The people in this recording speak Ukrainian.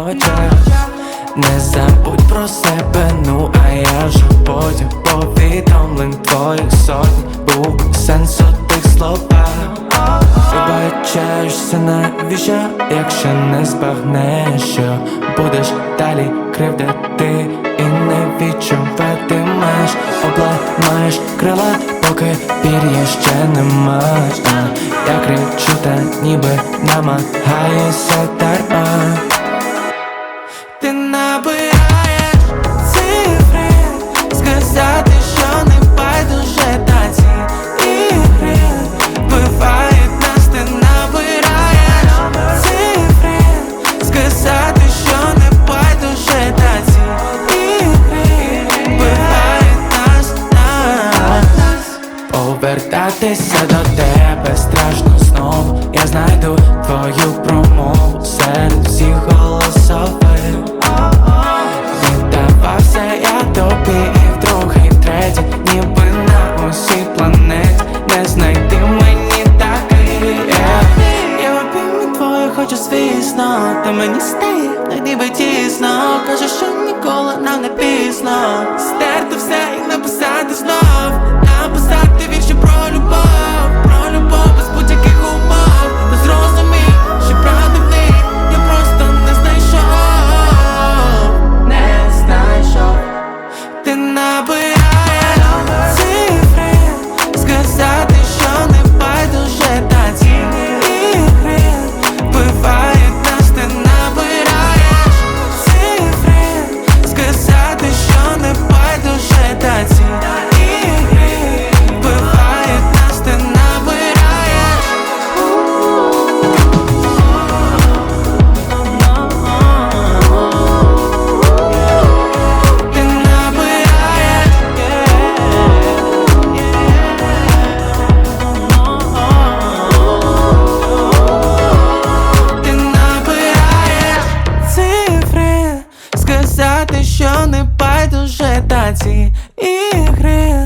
Не забудь про себе, ну а я вже потім повідомлень твоїх сотні Був сенс у тих словах. Вибачаєшся навіщо, якщо не збагнеш, що будеш далі кривдити і не відчуватимеш. Обламаєш крила, поки пір'я ще не маєш А я кричу, та ніби намагаюся дарма Повертатися до тебе страшно знову Я знайду твою промову серед всіх голосових Віддавався я тобі і вдруге, і втретє Ніби на усій планеті не знайти мені такий Я в твоє хочу звісно Та мені стає ніби тісно. Кажеш, що ніколи нам не пізно эти игры